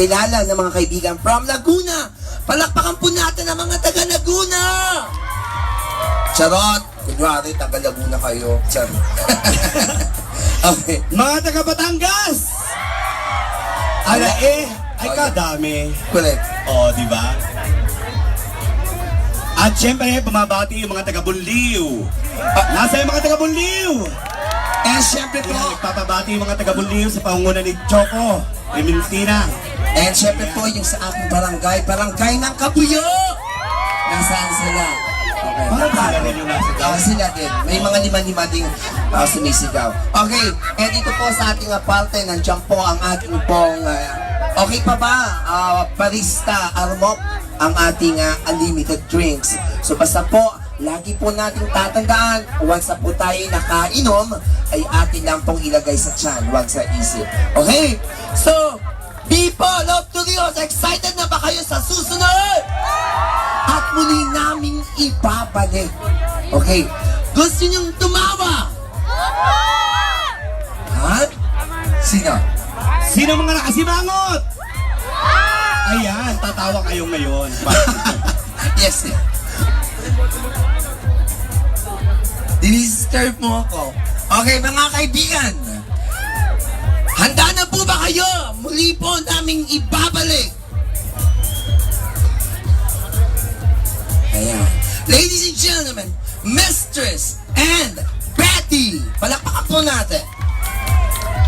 pakilala ng mga kaibigan from Laguna. Palakpakan po natin ang mga taga Laguna. Charot! Kunwari, taga Laguna kayo. Charot. okay. Mga taga Batangas! Ala eh, ay kadami. Correct. O, di ba? At syempre, bumabati yung mga taga Bunliw. Ah, nasa yung mga taga Bunliw? And syempre po, Yan, nagpapabati yung mga taga Bunliw sa pangunguna ni Choco, ni Mintina. And syempre po yung sa aking barangay, barangay ng Kabuyo. Nasaan sila? Okay. Parang kala ninyo nasa Ah, sila din. May mga lima-lima ding ah, sumisigaw. Okay, and dito po sa ating ah, parte, nandiyan po ang ating pong, ah, okay pa ba, Ah, barista Armok, ang ating ah, unlimited drinks. So basta po, lagi po nating tatandaan, once na po tayo nakainom, ay atin lang pong ilagay sa tiyan, wag sa isip. Okay? So, people of Turios, excited na ba kayo sa susunod? at muli naming ibabalik. Okay, gusto niyong tumawa? Ha? Sino? Sino mga nakasimangot? Ayan, tatawa kayo ngayon. yes. Dinisturb mo ako. Okay, mga kaibigan. Muli po naming ibabalik. Ayan. Ladies and gentlemen, Mistress and Betty. Palakpakan po natin.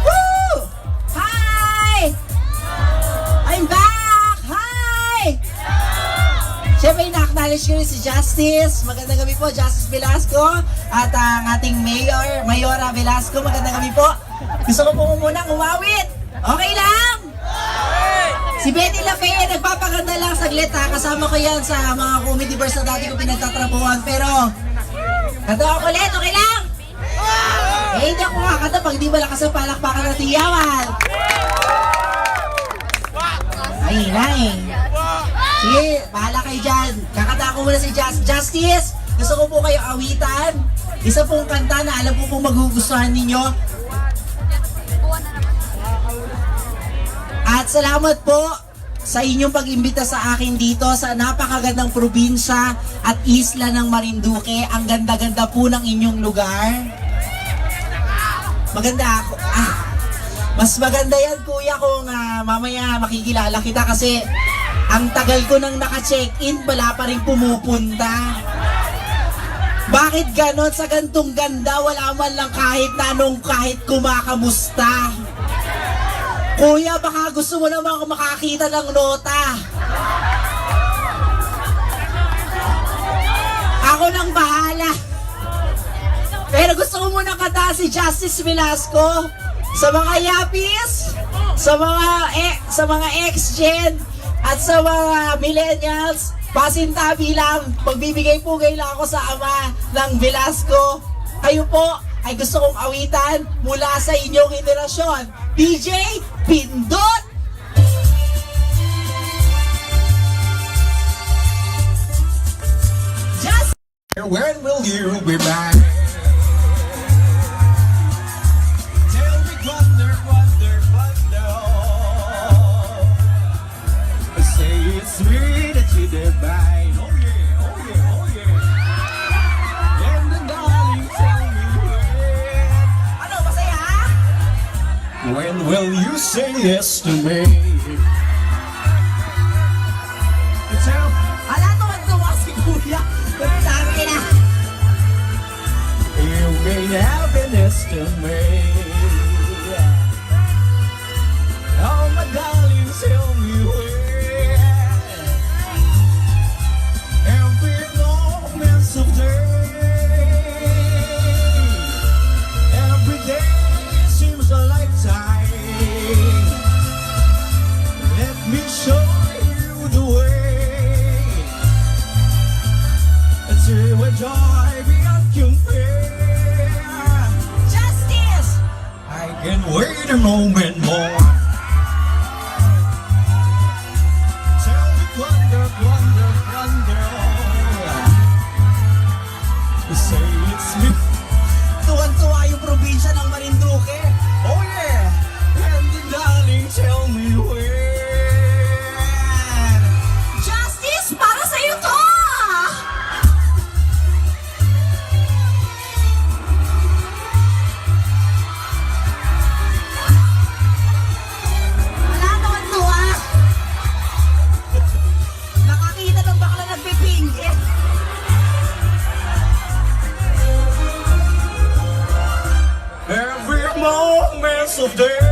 Woo! Hi! I'm back! Hi! Siyempre, ina-acknowledge ko rin si Justice. Magandang gabi po, Justice Velasco. At ang ating Mayor, Mayora Velasco. Magandang gabi po. Gusto ko po munang umawit. Okay lang? Si Betty LaFay, nagpapaganda lang saglit ha. Kasama ko yan sa mga comedy bars na dati ko pinagtatrapuhan. Pero, kanta ako ulit, okay lang? Eh, hindi ako kakanta pag di malakas ang palakpakan ng tiyawan. Ay, na eh. Sige, bahala kayo dyan. Kakanta ko muna si Just Justice. Gusto ko po kayo awitan. Isa pong kanta na alam ko pong magugustuhan ninyo. At salamat po sa inyong pag-imbita sa akin dito sa napakagandang probinsya at isla ng Marinduque. Ang ganda-ganda po ng inyong lugar. Maganda ako. Ah, mas maganda yan kuya kung ah, mamaya makikilala kita kasi ang tagal ko nang naka-check-in, wala pa rin pumupunta. Bakit ganon sa gantong ganda, wala man lang kahit na anong kahit kumakamusta? Kuya, baka gusto mo naman ako makakita ng nota. Ako nang bahala. Pero gusto ko muna kanta si Justice Velasco sa mga yapis, sa mga eh, sa mga ex-gen at sa mga millennials. Pasintabi lang, magbibigay pugay lang ako sa ama ng Velasco. Kayo po ay gusto kong awitan mula sa inyong henerasyon. DJ Pindot! Just When will you be back? You say yes to me? Tell Ala, tuwan-tuwa. You mean happiness to me. Oh, my darling, tell me where. ng moment mo Tell me wonder, wonder, wonder. You say it's me. Tuwan-tuwa yung probinsya ng Marinduque. Oh yeah. And the darling, tell me where of dirt.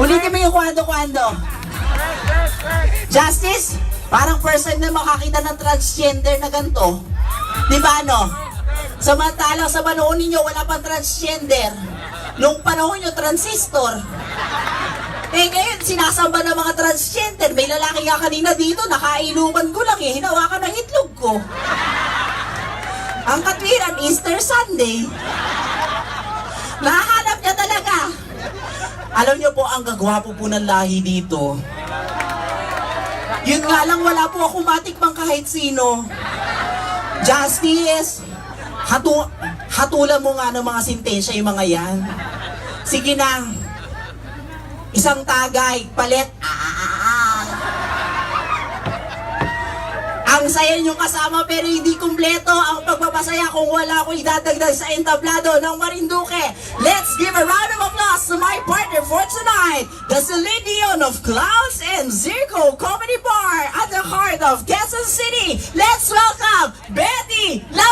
Ulitin mo yung kwando-kwando. Justice, parang first time na makakita ng transgender na ganito. Di ba no? Samantalang sa panahon ninyo, wala pang transgender. Nung panahon nyo, transistor. Eh ngayon, sinasamba ng mga transgender. May lalaki nga kanina dito, nakainuman ko lang eh. Hinawakan ng itlog ko. Ang katwiran, Easter Sunday. Talaga. Alam niyo po, ang gagwapo po ng lahi dito. Yun nga lang, wala po ako matikmang kahit sino. Justice, hatu hatulan mo nga ng mga sintensya yung mga yan. Sige na. Isang tagay, palit. Ah. Ang saya niyong kasama pero hindi kumpleto ang pagpapasaya kung wala ko idadagdag sa entablado ng Marinduque. Let's give a round of applause to my partner for tonight, the Celine of Clouds and Zirco Comedy Bar at the heart of Quezon City. Let's welcome Betty La